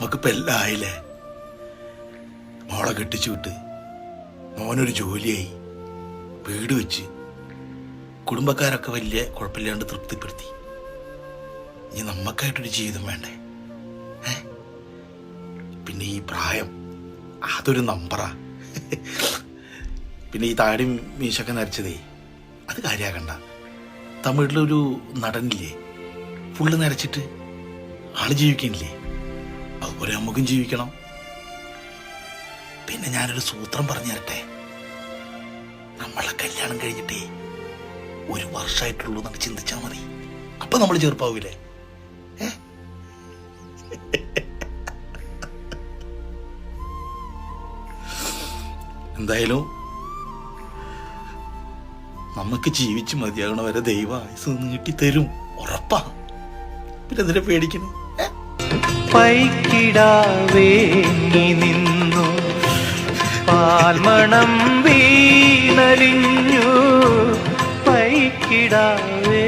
നമുക്കിപ്പോ പെല്ലായില്ലേ മോളെ കെട്ടിച്ചു വിട്ട് മോനൊരു ജോലിയായി. വീട് വെച്ച് കുടുംബക്കാരൊക്കെ വലിയ കുഴപ്പമില്ലാണ്ട് തൃപ്തിപ്പെടുത്തി. ഇനി നമുക്കായിട്ടൊരു ജീവിതം വേണ്ടേ? പിന്നെ ഈ പ്രായം അതൊരു നമ്പറാ. പിന്നെ ഈ താടിയും മീശൊക്കെ നരച്ചതേ അത് കാര്യമാകണ്ട തമിഴിലൊരു നടനില്ലേ? ഫുള്ള് നരച്ചിട്ട് ആൾ ജീവിക്കണില്ലേ? അതുപോലെ നമുക്കും ജീവിക്കണം. പിന്നെ ഞാനൊരു സൂത്രം പറഞ്ഞു തരട്ടെ? നമ്മളെ കല്യാണം കഴിഞ്ഞിട്ടേ ഒരു വർഷമായിട്ടുള്ളൂ എന്നൊക്കെ ചിന്തിച്ചാൽ മതി. അപ്പൊ നമ്മൾ ചെറുപ്പാവൂലേ? എന്തായാലും നമുക്ക് ജീവിച്ച് മതിയാകണ വരെ ദൈവ ആയുസ് നീട്ടി തരും ഉറപ്പാ. പിന്നെ എന്തിനാ പേടിക്കണേ? പൈക്കിടാവേങ്ങി നിന്നു. പാൽമണം വീണലിഞ്ഞു. പൈക്കിടാവേ